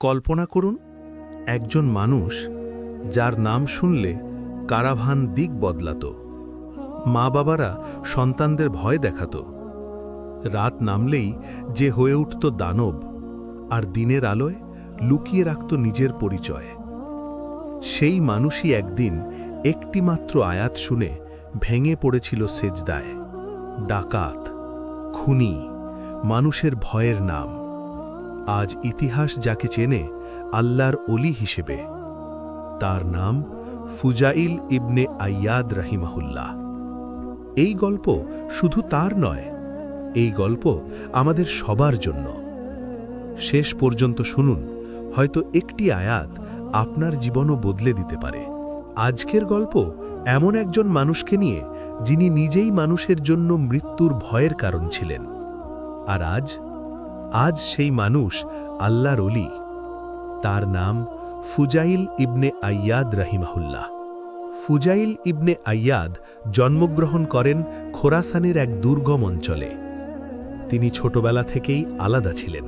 কল্পনা করুন, একজন মানুষ যার নাম শুনলে কারাভান দিক বদলাত। মা বাবারা সন্তানদের ভয় দেখাত। রাত নামলেই যে হয়ে উঠত দানব, আর দিনের আলোয় লুকিয়ে রাখত নিজের পরিচয়। সেই মানুষই একদিন একটিমাত্র আয়াত শুনে ভেঙে পড়েছিল সেজদায়। ডাকাত, খুনি, মানুষের ভয়ের নাম। আজ ইতিহাস যাকে চেনে আল্লাহর অলি হিসেবে। তার নাম ফুজাইল ইবনে আয়াদ রাহিমাহুল্লাহ। এই গল্প শুধু তার নয়, এই গল্প আমাদের সবার জন্য। শেষ পর্যন্ত শুনুন, হয়তো একটি আয়াত আপনার জীবনও বদলে দিতে পারে। আজকের গল্প এমন একজন মানুষকে নিয়ে যিনি নিজেই মানুষের জন্য মৃত্যুর ভয়ের কারণ ছিলেন। আর আজ আজ সেই মানুষ আল্লাহর অলি তার নাম ফুজাইল ইবনে আয়াদ রাহিমাহুল্লাহ। ফুজাইল ইবনে আয়াদ জন্মগ্রহণ করেন খোরাসানের এক দুর্গম অঞ্চলে। তিনি ছোটবেলা থেকেই আলাদা ছিলেন।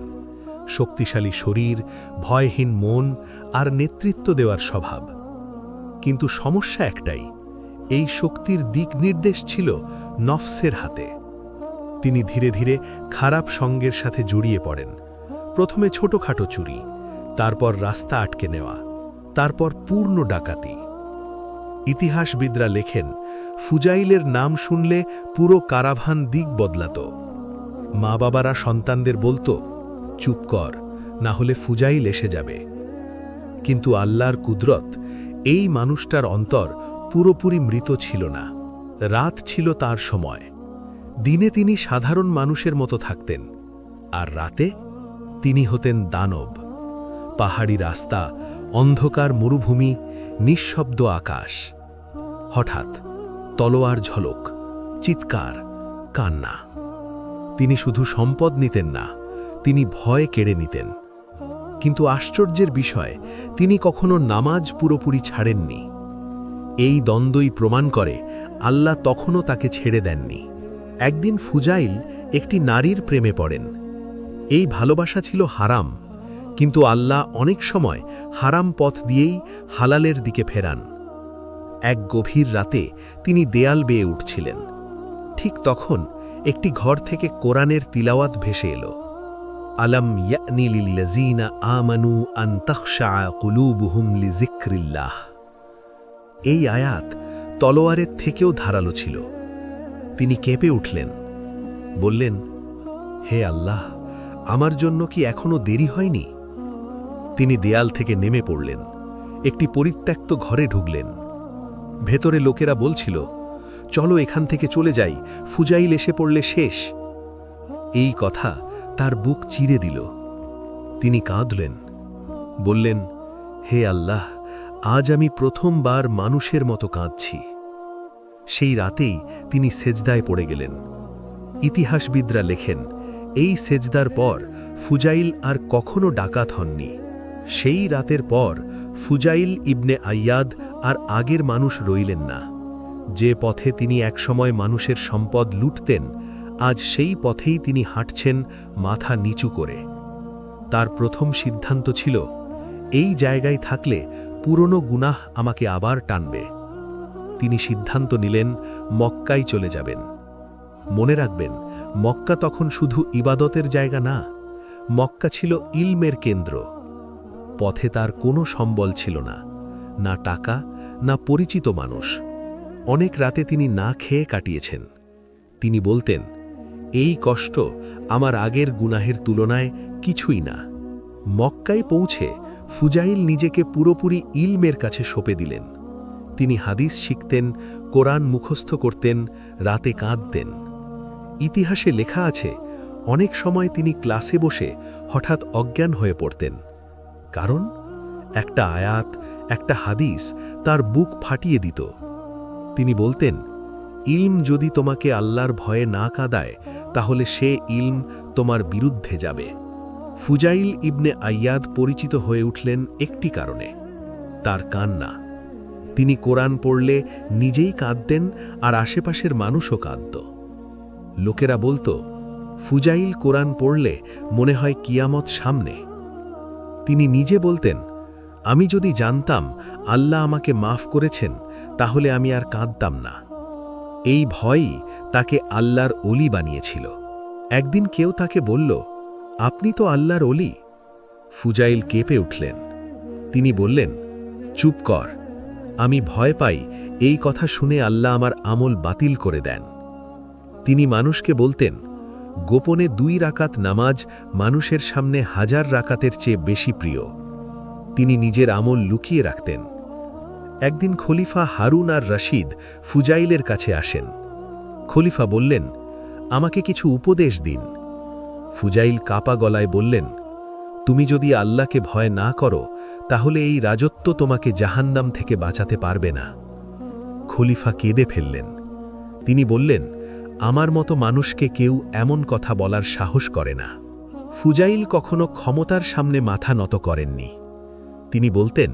শক্তিশালী শরীর, ভয়হীন মন আর নেতৃত্ব দেওয়ার স্বভাব। কিন্তু সমস্যা একটাই, এই শক্তির দিক নির্দেশ ছিল নফসের হাতে। তিনি ধীরে ধীরে খারাপ সঙ্গের সাথে জড়িয়ে পড়েন। প্রথমে ছোটখাটো চুরি, তারপর রাস্তা আটকে নেওয়া, তারপর পূর্ণ ডাকাতি। ইতিহাসবিদরা লেখেন, ফুজাইলের নাম শুনলে পুরো কারাভান দিক বদলাত। মা বাবারা সন্তানদের বলতো, চুপ কর, না হলে ফুজাইল এসে যাবে। কিন্তু আল্লাহর কুদরত, এই মানুষটার অন্তর পুরোপুরি মৃত ছিল না। রাত ছিল তার সময়। দিনে তিনি সাধারণ মানুষের মতো থাকতেন, আর রাতে তিনি হতেন দানব। পাহাড়ি রাস্তা, অন্ধকার মরুভূমি, নিঃশব্দ আকাশ। হঠাৎ তলোয়ার ঝলক, চিৎকার, কান্না। তিনি শুধু সম্পদ নিতেন না, তিনি ভয় কেড়ে নিতেন। কিন্তু আশ্চর্যের বিষয়, তিনি কখনো নামাজ পুরোপুরি ছাড়েননি। এই দ্বন্দ্বই প্রমাণ করে, আল্লাহ তখনও তাকে ছেড়ে দেননি। একদিন ফুজাইল একটি নারীর প্রেমে পড়েন। এই ভালোবাসা ছিল হারাম, কিন্তু আল্লাহ অনেক সময় হারাম পথ দিয়েই হালালের দিকে ফেরান। এক গভীর রাতে তিনি দেয়াল বেয়ে উঠছিলেন। ঠিক তখন একটি ঘর থেকে কোরআনের তিলাওয়াত ভেসে এলো। আলম ইয়ানি লিল্লাযীনা আমানু আন তাখশা কুলুবুহুম লিযিকরিল্লাহ। এই আয়াত তলোয়ারের থেকেও ধারালো ছিল। তিনি কেঁপে উঠলেন। বললেন, হে আল্লাহ, আমার জন্য কি এখনও দেরি হয়নি? তিনি দেয়াল থেকে নেমে পড়লেন, একটি পরিত্যক্ত ঘরে ঢুকলেন। ভেতরে লোকেরা বলছিল, চলো এখান থেকে চলে যাই, ফুজাইল এসে পড়লে শেষ। এই কথা তার বুক চিরে দিল। তিনি কাঁদলেন, বললেন, হে আল্লাহ, আজ আমি প্রথমবার মানুষের মতো কাঁদছি। সেই রাতেই তিনি সেজদায় পড়ে গেলেন। ইতিহাসবিদরা লেখেন, এই সেজদার পর ফুজাইল আর কখনো ডাকাত হননি। সেই রাতের পর ফুজাইল ইবনে আয়াদ আর আগের মানুষ রইলেন না। যে পথে তিনি একসময় মানুষের সম্পদ লুটতেন, আজ সেই পথেই তিনি হাঁটছেন মাথা নিচু করে। তার প্রথম সিদ্ধান্ত ছিল, এই জায়গায় থাকলে পুরনো গুনাহ আমাকে আবার টানবে। তিনি সিদ্ধান্ত নিলেন, মক্কায় চলে যাবেন। মনে রাখবেন, মক্কা তখন শুধু ইবাদতের জায়গা না, মক্কা ছিল ইলমের কেন্দ্র। পথে তার কোনো সম্বল ছিল না না টাকা, না পরিচিত মানুষ। অনেক রাতে তিনি না খেয়ে কাটিয়েছেন। তিনি বলতেন, এই কষ্ট আমার আগের গুনাহের তুলনায় কিছুই না। মক্কায় পৌঁছে ফুজাইল নিজেকে পুরোপুরি ইলমের কাছে সঁপে দিলেন। তিনি হাদিস শিখতেন, কোরআন মুখস্থ করতেন, রাতে কাঁদতেন। ইতিহাসে লেখা আছে, অনেক সময় তিনি ক্লাসে বসে হঠাৎ অজ্ঞান হয়ে পড়তেন। কারণ? একটা আয়াত, একটা হাদিস তার বুক ফাটিয়ে দিত। তিনি বলতেন, ইলম যদি তোমাকে আল্লাহর ভয়ে না কাঁদায়, তাহলে সে ইলম তোমার বিরুদ্ধে যাবে। ফুজাইল ইবনে আয়াদ পরিচিত হয়ে উঠলেন একটি কারণে, তার কান্না। তিনি কোরআন পড়লে নিজেই কাঁদতেন আর আশেপাশের মানুষও কাঁদত। লোকেরা বলতো, ফুজাইল কোরআন পড়লে মনে হয় কিয়ামত সামনে। তিনি নিজে বলতেন, আমি যদি জানতাম আল্লাহ আমাকে মাফ করেছেন, তাহলে আমি আর কাঁদতাম না। এই ভয়ই তাকে আল্লাহর অলি বানিয়েছিল। একদিন কেউ তাকে বলল, আপনি তো আল্লাহর অলি ফুজাইল কেঁপে উঠলেন। তিনি বললেন, চুপ কর আমি ভয় পাই এই কথা শুনে আল্লাহ আমার আমল বাতিল করে দেন। তিনি মানুষকে বলতেন, গোপনে দুই রাকাত নামাজ মানুষের সামনে হাজার রাকাতের চেয়ে বেশি প্রিয়। তিনি নিজের আমল লুকিয়ে রাখতেন। একদিন খলিফা হারুন আর রশিদ ফুজাইলের কাছে আসেন। খলিফা বললেন, আমাকে কিছু উপদেশ দিন। ফুজাইল কাপা গলায় বললেন তুমি যদি আল্লাহকে ভয় না করো, তাহলে এই রাজত্ব তোমাকে জাহান্নাম থেকে বাঁচাতে পারবে না। খলিফা কেঁদে ফেললেন। তিনি বললেন, আমার মতো মানুষকে কেউ এমন কথা বলার সাহস করে না। ফুজাইল কখনো ক্ষমতার সামনে মাথা নত করেননি। তিনি বলতেন,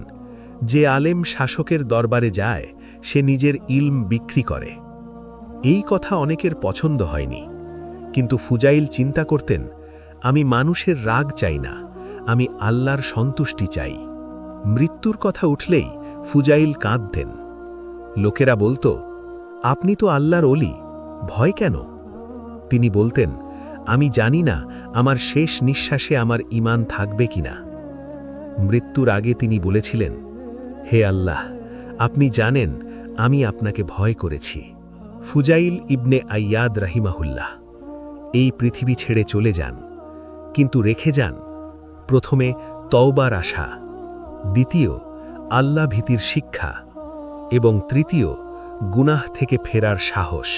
যে আলেম শাসকের দরবারে যায়, সে নিজের ইলম বিক্রি করে। এই কথা অনেকের পছন্দ হয়নি। কিন্তু ফুজাইল চিন্তা করতেন, আমি মানুষের রাগ চাই না। আমি আল্লাহর সন্তুষ্টি চাই। মৃত্যুর কথা উঠলেই ফুজাইল কাঁদতেন। লোকেরা বলতো, আপনি তো আল্লাহর অলি ভয় কেন? তিনি বলতেন, আমি জানি না আমার শেষ নিঃশ্বাসে আমার ইমান থাকবে কিনা। মৃত্যুর আগে তিনি বলেছিলেন, হে আল্লাহ, আপনি জানেন আমি আপনাকে ভয় করেছি। ফুজাইল ইবনে আইয়াদ রাহিমাহুল্লাহ, এই পৃথিবী ছেড়ে চলে যান, কিন্তু রেখে যান। প্রথমে তওবার আশা দ্বিতীয় আল্লাহ ভীতির শিক্ষা এবং তৃতীয় গুনাহ থেকে ফেরার সাহস।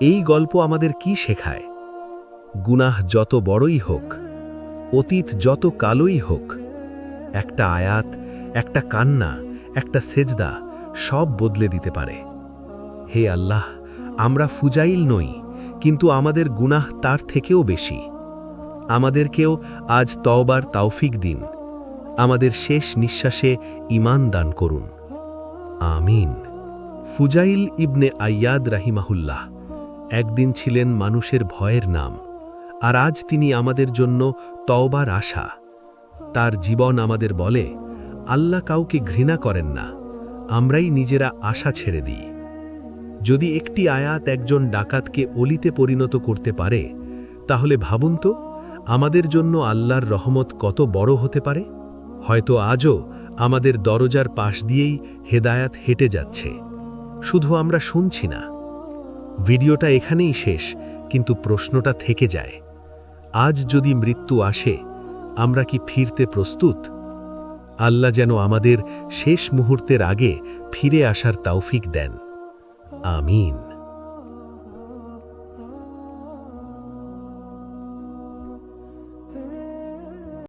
এই গল্প আমাদের কি শেখায়? গুনাহ যত বড়ই হোক, অতীত যত কালোই হোক, একটা আয়াত, একটা কান্না, একটা সেজদা সব বদলে দিতে পারে। হে আল্লাহ, আমরা ফুজাইল নই, কিন্তু আমাদের গুনাহ তার থেকেও বেশি। আমাদেরকেও আজ তওবার তাওফিক দিন। আমাদের শেষ নিঃশ্বাসে ইমান দান করুন। আমিন। ফুজাইল ইবনে আয়াদ রাহিমাহুল্লাহ একদিন ছিলেন মানুষের ভয়ের নাম, আর আজ তিনি আমাদের জন্য তওবার আশা। তার জীবন আমাদের বলে, আল্লাহ কাউকে ঘৃণা করেন না, আমরাই নিজেরা আশা ছেড়ে দিই। যদি একটি আয়াত একজন ডাকাতকে অলিতে পরিণত করতে পারে, তাহলে ভাবুন তো আমাদের জন্য আল্লাহর রহমত কত বড় হতে পারে? হয়তো আজও আমাদের দরজার পাশ দিয়েই হেদায়াত হেঁটে যাচ্ছে। শুধু আমরা শুনছি না। ভিডিওটা এখানেই শেষ, কিন্তু প্রশ্নটা থেকে যায়। আজ যদি মৃত্যু আসে, আমরা কি ফিরতে প্রস্তুত? আল্লাহ যেন আমাদের শেষ মুহূর্তের আগে ফিরে আসার তৌফিক দেন। আমিন।